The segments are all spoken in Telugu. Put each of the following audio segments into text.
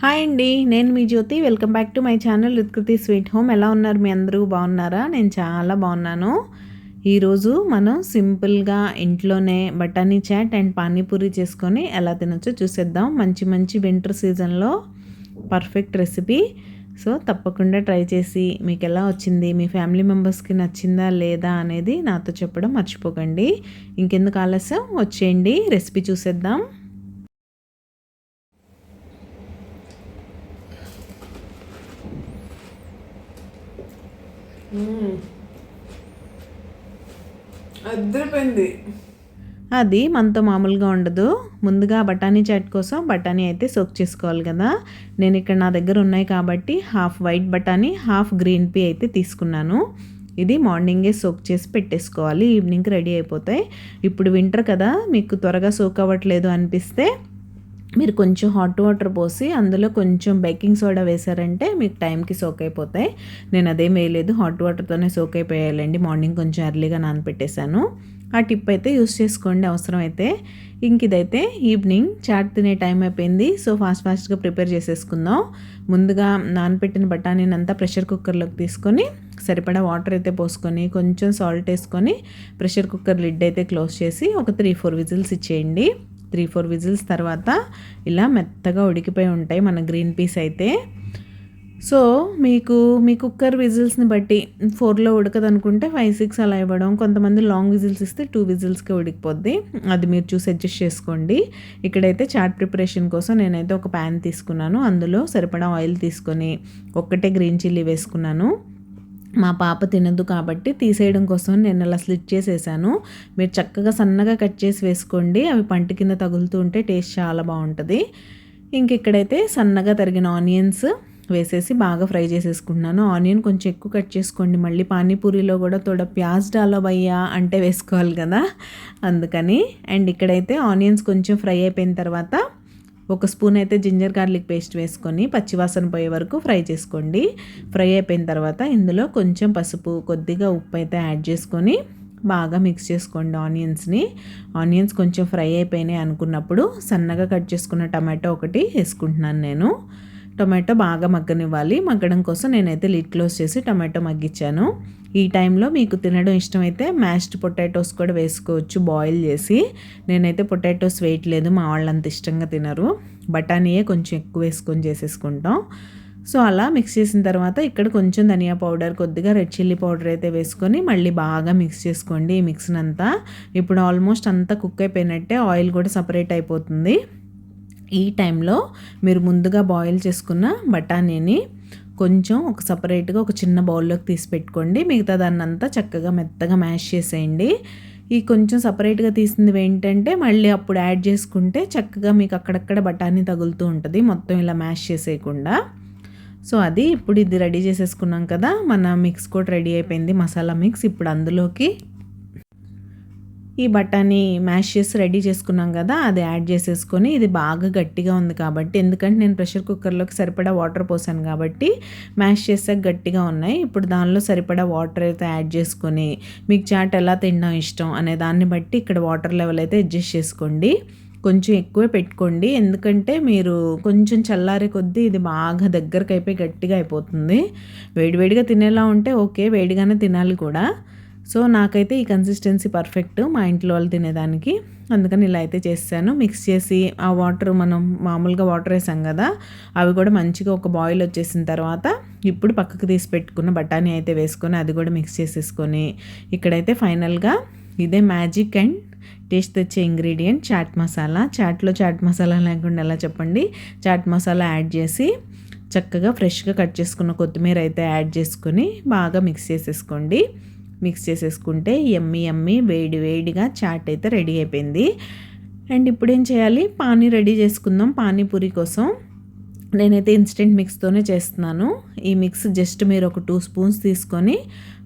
హాయ్ అండి నేను మీ Jyothi. Welcome back to my channel Ruthkruthi sweet home. ఎలా ఉన్నారు మీ అందరూ? బాగున్నారా? నేను చాలా బాగున్నాను. ఈరోజు మనం సింపుల్గా ఇంట్లోనే బఠానీ చాట్ అండ్ పానీపూరి చేసుకొని ఎలా తినొచ్చో చూసేద్దాం. మంచి మంచి వింటర్ సీజన్లో పర్ఫెక్ట్ రెసిపీ. సో తప్పకుండా ట్రై చేసి మీకు ఎలా వచ్చింది? మీ ఫ్యామిలీ మెంబర్స్కి నచ్చిందా లేదా అనేది నాతో చెప్పడం మర్చిపోకండి. ఇంకెందుకు ఆలస్యం? వచ్చేయండి రెసిపీ చూసేద్దాం. అద్దరిపోయింది. అది మనతో మామూలుగా ఉండదు. ముందుగా బఠానీ చాట్ కోసం బఠానీ అయితే సోక్ చేసుకోవాలి కదా. నేను ఇక్కడ నా దగ్గర ఉన్నాయి కాబట్టి హాఫ్ వైట్ బఠానీ హాఫ్ గ్రీన్ పీ అయితే తీసుకున్నాను. ఇది మార్నింగే సోక్ చేసి పెట్టేసుకోవాలి. ఈవినింగ్కి రెడీ అయిపోతాయి. ఇప్పుడు వింటర్ కదా మీకు త్వరగా సోక్ అవ్వట్లేదు అనిపిస్తే మీరు కొంచెం హాట్ వాటర్ పోసి అందులో కొంచెం బేకింగ్ సోడా వేసారంటే మీకు టైంకి సోక్ అయిపోతాయి. నేను అదేం వేయలేదు హాట్ వాటర్తోనే సోక్ అయిపోయాలండి. మార్నింగ్ కొంచెం ఎర్లీగా నానపెట్టేశాను. ఆ టిప్ అయితే యూస్ చేసుకోండి అవసరం అయితే ఇంక ఇదైతే ఈవినింగ్ చాట్ తినే టైం అయిపోయింది. సో ఫాస్ట్ ఫాస్ట్గా ప్రిపేర్ చేసేసుకుందాం. ముందుగా నానపెట్టిన బఠానీని అంతా ప్రెషర్ కుక్కర్లోకి తీసుకొని సరిపడా వాటర్ అయితే పోసుకొని కొంచెం సాల్ట్ వేసుకొని ప్రెషర్ కుక్కర్ లిడ్ అయితే క్లోజ్ చేసి ఒక త్రీ ఫోర్ విజిల్స్ ఇచ్చేయండి. త్రీ ఫోర్ విజిల్స్ తర్వాత ఇలా మెత్తగా ఉడికిపోయి ఉంటాయి మన గ్రీన్ పీస్ అయితే. సో మీకు మీ కుక్కర్ విజిల్స్ని బట్టి ఫోర్లో ఉడకదనుకుంటే ఫైవ్ సిక్స్ అలా ఇవ్వడం కొంతమంది లాంగ్ విజిల్స్ ఇస్తే టూ విజిల్స్కే ఉడికిపోద్ది. అది మీరు చూసి అడ్జస్ట్ చేసుకోండి. ఇక్కడైతే చాట్ ప్రిపరేషన్ కోసం నేనైతే ఒక ప్యాన్ తీసుకున్నాను. అందులో సరిపడా ఆయిల్ తీసుకొని ఒక్కటే గ్రీన్ చిల్లీ వేసుకున్నాను. మా పాప తినదు కాబట్టి తీసేయడం కోసం నేను అలా స్లిట్ చేసేసాను. మీరు చక్కగా సన్నగా కట్ చేసి వేసుకోండి. అవి పంట కింద తగులుతూ ఉంటే టేస్ట్ చాలా బాగుంటుంది. ఇంక ఇక్కడైతే సన్నగా తరిగిన ఆనియన్స్ వేసేసి బాగా ఫ్రై చేసేసుకుంటున్నాను. ఆనియన్ కొంచెం ఎక్కువ కట్ చేసుకోండి. మళ్ళీ పానీపూరిలో కూడా తోడ ప్యాజ్ డాలో భయ్యా అంటే వేసుకోవాలి కదా. అందుకని అండ్ ఇక్కడైతే ఆనియన్స్ కొంచెం ఫ్రై అయిపోయిన తర్వాత ఒక స్పూన్ అయితే జింజర్ గార్లిక్ పేస్ట్ వేసుకొని పచ్చివాసన పోయే వరకు ఫ్రై చేసుకోండి. ఫ్రై అయిపోయిన తర్వాత ఇందులో కొంచెం పసుపు కొద్దిగా ఉప్పు అయితే యాడ్ చేసుకొని బాగా మిక్స్ చేసుకోండి ఆనియన్స్ని. ఆనియన్స్ కొంచెం ఫ్రై అయిపోయినాయి అనుకున్నప్పుడు సన్నగా కట్ చేసుకున్న టమాటో ఒకటి వేసుకుంటున్నాను నేను. టొమాటో బాగా మగ్గనివ్వాలి. మగ్గడం కోసం నేనైతే లిడ్ క్లోజ్ చేసి టొమాటో మగ్గించాను ఈ టైంలో మీకు తినడం ఇష్టమైతే మ్యాష్డ్ పొటాటోస్ కూడా వేసుకోవచ్చు బాయిల్ చేసి. నేనైతే పొటాటోస్ వేయట్లేదు మా వాళ్ళు అంత ఇష్టంగా తినరు. బఠానీయే కొంచెం ఎక్కువ వేసుకొని చేసేసుకుంటాం. సో అలా మిక్స్ చేసిన తర్వాత ఇక్కడ కొంచెం ధనియా పౌడర్ కొద్దిగా రెడ్ చిల్లీ పౌడర్ అయితే వేసుకొని మళ్ళీ బాగా మిక్స్ చేసుకోండి ఈ మిక్స్నంతా ఇప్పుడు ఆల్మోస్ట్ అంతా కుక్ అయిపోయినట్టే ఆయిల్ కూడా సపరేట్ అయిపోతుంది. ఈ టైంలో మీరు ముందుగా బాయిల్ చేసుకున్న బఠానీని కొంచెం ఒక సపరేట్గా ఒక చిన్న బౌల్లోకి తీసి పెట్టుకోండి. మిగతా దాన్ని అంతా చక్కగా మెత్తగా మ్యాష్ చేసేయండి. ఈ కొంచెం సపరేట్గా తీసింది ఏంటంటే మళ్ళీ అప్పుడు యాడ్ చేసుకుంటే చక్కగా మీకు అక్కడక్కడ బఠానీ తగులుతూ ఉంటుంది. మొత్తం ఇలా మ్యాష్ చేసేయకుండా. సో అది ఇప్పుడు ఇది రెడీ చేసేసుకున్నాం కదా మన మిక్స్ కూడా రెడీ అయిపోయింది. మసాలా మిక్స్ ఇప్పుడు అందులోకి ఈ బఠానీ మ్యాష్ చేసి రెడీ చేసుకున్నాం కదా అది యాడ్ చేసేసుకొని ఇది బాగా గట్టిగా ఉంది కాబట్టి ఎందుకంటే నేను ప్రెషర్ కుక్కర్లోకి సరిపడా వాటర్ పోసాను కాబట్టి మ్యాష్ చేసాక గట్టిగా ఉన్నాయి. ఇప్పుడు దానిలో సరిపడా వాటర్ అయితే యాడ్ చేసుకొని మీకు చాట్ ఎలా తినడం ఇష్టం అనే దాన్ని బట్టి ఇక్కడ వాటర్ లెవెల్ అయితే అడ్జస్ట్ చేసుకోండి. కొంచెం ఎక్కువే పెట్టుకోండి ఎందుకంటే మీరు కొంచెం చల్లారే కొద్దీ ఇది బాగా దగ్గరకు అయిపోయి గట్టిగా అయిపోతుంది. వేడివేడిగా తినేలా ఉంటే ఓకే వేడిగానే తినాలి కూడా. సో నాకైతే ఈ కన్సిస్టెన్సీ పర్ఫెక్ట్ మా ఇంట్లో వాళ్ళు తినేదానికి. అందుకని ఇలా అయితే చేస్తాను. మిక్స్ చేసి ఆ వాటర్ మనం మామూలుగా వాటర్ వేసాం కదా అవి కూడా మంచిగా ఒక బాయిల్ వచ్చేసిన తర్వాత ఇప్పుడు పక్కకు తీసి పెట్టుకున్న బఠానీ అయితే వేసుకొని అది కూడా మిక్స్ చేసేసుకొని ఇక్కడైతే ఫైనల్గా ఇదే మ్యాజిక్ అండ్ టేస్ట్ తెచ్చే ఇంగ్రీడియంట్ చాట్ మసాలా. చాట్లో చాట్ మసాలా లేకుండా ఎలా చెప్పండి? చాట్ మసాలా యాడ్ చేసి చక్కగా ఫ్రెష్గా కట్ చేసుకున్న కొత్తిమీర అయితే యాడ్ చేసుకొని బాగా మిక్స్ చేసేసుకోండి. మిక్స్ చేసేసుకుంటే ఎమ్మి ఎమ్మి వేడి వేడిగా చాట్ అయితే రెడీ అయిపోయింది. అండ్ ఇప్పుడు ఏం చేయాలి? పానీ రెడీ చేసుకుందాం పానీపూరి కోసం. నేనైతే ఇన్స్టెంట్ మిక్స్తోనే చేస్తున్నాను. ఈ మిక్స్ జస్ట్ మీరు ఒక టూ స్పూన్స్ తీసుకొని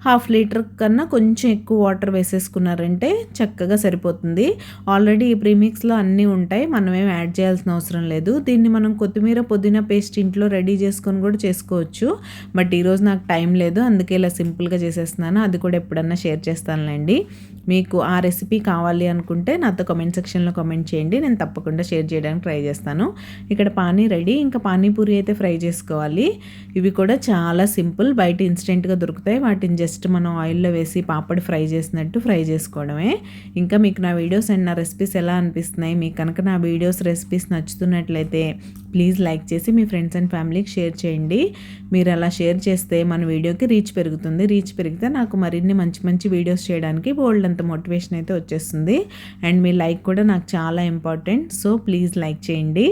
హాఫ్ లీటర్ కన్నా కొంచెం ఎక్కువ వాటర్ వేసేసుకున్నారంటే చక్కగా సరిపోతుంది. ఆల్రెడీ ఈ ప్రీమిక్స్లో అన్నీ ఉంటాయి. మనం ఏం యాడ్ చేయాల్సిన అవసరం లేదు. దీన్ని మనం కొత్తిమీర పుదీనా పేస్ట్ ఇంట్లో రెడీ చేసుకొని కూడా చేసుకోవచ్చు. బట్ ఈరోజు నాకు టైం లేదు. అందుకే ఇలా సింపుల్గా చేసేస్తున్నాను. అది కూడా ఎప్పుడన్నా షేర్ చేస్తానులేండి. మీకు ఆ రెసిపీ కావాలి అనుకుంటే నాతో కమెంట్ సెక్షన్లో కమెంట్ చేయండి. నేను తప్పకుండా షేర్ చేయడానికి ట్రై చేస్తాను. ఇక్కడ పానీ రెడీ ఇంకా పానీపూరి అయితే ఫ్రై చేసుకోవాలి. ఇవి కూడా చాలా సింపుల్ బయట ఇన్స్టెంట్గా దొరుకుతాయి. వాటిని జస్ట్ మనం ఆయిల్లో వేసి పాపడి ఫ్రై చేసినట్టు ఫ్రై చేసుకోవడమే. ఇంకా మీకు నా వీడియోస్ అండ్ నా రెసిపీస్ ఎలా అనిపిస్తున్నాయి? మీకు కనుక నా వీడియోస్ రెసిపీస్ నచ్చుతున్నట్లయితే ప్లీజ్ లైక్ చేసి మీ ఫ్రెండ్స్ అండ్ ఫ్యామిలీకి షేర్ చేయండి. మీరు అలా షేర్ చేస్తే మన వీడియోకి రీచ్ పెరుగుతుంది. రీచ్ పెరిగితే నాకు మరిన్ని మంచి మంచి వీడియోస్ చేయడానికి బోల్డ్ అంత మోటివేషన్ అయితే వచ్చేస్తుంది. అండ్ మీ లైక్ కూడా నాకు చాలా ఇంపార్టెంట్. సో ప్లీజ్ లైక్ చేయండి.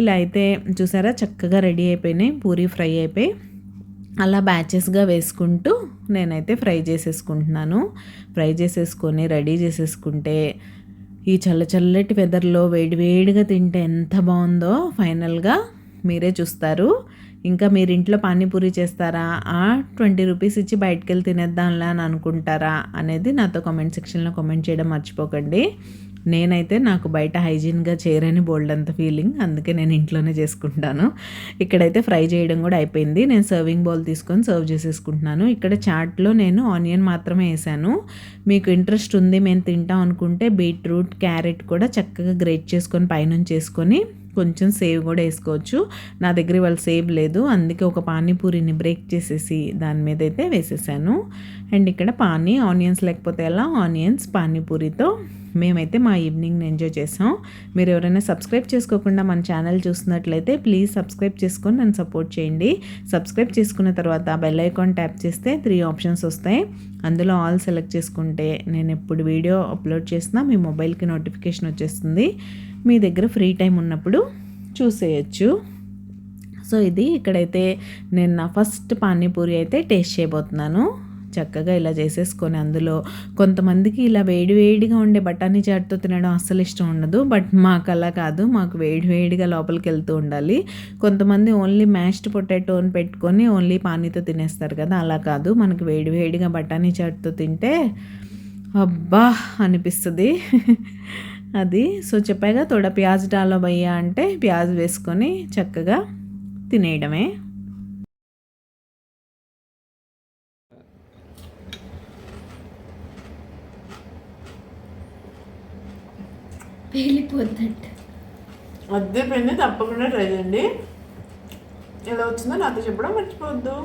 ఇలా అయితే చూసారా? చక్కగా రెడీ అయిపోయినాయి. పూరి ఫ్రై అయిపోయి అలా బ్యాచెస్గా వేసుకుంటూ నేనైతే ఫ్రై చేసేసుకుంటున్నాను. ఫ్రై చేసేసుకొని రెడీ చేసేసుకుంటే ఈ చల్ల చల్లటి వెదర్లో వేడివేడిగా తింటే ఎంత బాగుందో ఫైనల్గా మీరే చూస్తారు. ఇంకా మీరు ఇంట్లో పానీపూరి చేస్తారా? ఆ ట్వంటీ రూపీస్ ఇచ్చి బయటకు వెళ్ళి తినేద్దాంలా అని అనుకుంటారా? అనేది నాతో కామెంట్ సెక్షన్లో కామెంట్ చేయడం మర్చిపోకండి. నేనైతే నాకు బయట హైజీన్గా చేయరని బోల్డ్ అంత ఫీలింగ్ అందుకే నేను ఇంట్లోనే చేసుకుంటాను. ఇక్కడైతే ఫ్రై చేయడం కూడా అయిపోయింది. నేను సర్వింగ్ బౌల్ తీసుకొని సర్వ్ చేసేసుకుంటున్నాను. ఇక్కడ చాట్లో నేను ఆనియన్ మాత్రమే వేసాను. మీకు ఇంట్రెస్ట్ ఉంది మేము తింటాం అనుకుంటే బీట్రూట్ క్యారెట్ కూడా చక్కగా గ్రేట్ చేసుకొని పైనుంచి చేసుకొని కొంచెం సేవ్ కూడా వేసుకోవచ్చు. నా దగ్గర వాళ్ళు సేవ్ లేదు. అందుకే ఒక పానీపూరిని బ్రేక్ చేసేసి దాని మీద అయితే వేసేసాను. అండ్ ఇక్కడ పానీ ఆనియన్స్ లేకపోతే ఎలా? ఆనియన్స్ పానీపూరితో మేమైతే మా ఈవినింగ్ని ఎంజాయ్ చేసాం. మీరు ఎవరైనా సబ్స్క్రైబ్ చేసుకోకుండా మన ఛానల్ చూస్తున్నట్లయితే ప్లీజ్ సబ్స్క్రైబ్ చేసుకొని నన్ను సపోర్ట్ చేయండి. సబ్స్క్రైబ్ చేసుకున్న తర్వాత బెల్ ఐకాన్ ట్యాప్ చేస్తే త్రీ ఆప్షన్స్ వస్తాయి. అందులో ఆల్ సెలెక్ట్ చేసుకుంటే నేను ఎప్పుడు వీడియో అప్లోడ్ చేసినా మీ మొబైల్కి నోటిఫికేషన్ వచ్చేస్తుంది. మీ దగ్గర ఫ్రీ టైం ఉన్నప్పుడు చూసేయచ్చు. సో ఇది ఇక్కడైతే నేను నా ఫస్ట్ పానీపూరి అయితే టేస్ట్ చేయబోతున్నాను. చక్కగా ఇలా చేసేసుకొని అందులో కొంతమందికి ఇలా వేడి వేడిగా ఉండే బఠానీ చాట్తో తినడం అస్సలు ఇష్టం ఉండదు. బట్ మాకు అలా కాదు మాకు వేడి వేడిగా లోపలికి వెళ్తూ ఉండాలి. కొంతమంది ఓన్లీ మ్యాష్డ్ పొటాటోని పెట్టుకొని ఓన్లీ పానీతో తినేస్తారు కదా అలా కాదు. మనకి వేడి వేడిగా బఠానీ చాట్తో తింటే అబ్బా అనిపిస్తుంది. అది. సో చెప్పాగా తోడ ప్యాజ్ డాలో భయ్యా అంటే ప్యాజ్ వేసుకొని చక్కగా తినేయడమే. పేలిపోద్దంట. అద్దె పెన్ను తప్పకుండా ట్రై చేయండి. ఎలా వచ్చిందో నాతో చెప్పడం మర్చిపోవద్దు.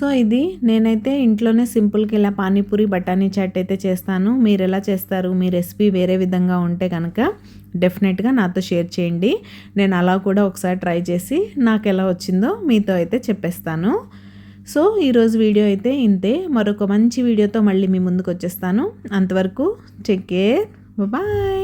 సో ఇది నేనైతే ఇంట్లోనే సింపుల్గా ఇలా పానీపూరి బఠానీ చాట్ అయితే చేస్తాను. మీరు ఎలా చేస్తారు? మీ రెసిపీ వేరే విధంగా ఉంటే కనుక డెఫినెట్గా నాతో షేర్ చేయండి. నేను అలా కూడా ఒకసారి ట్రై చేసి నాకు ఎలా వచ్చిందో మీతో అయితే చెప్పేస్తాను. సో ఈరోజు వీడియో అయితే ఇంతే. మరొక మంచి వీడియోతో మళ్ళీ మీ ముందుకు వచ్చేస్తాను అంతవరకు చెక్ కేర్. బాయ్.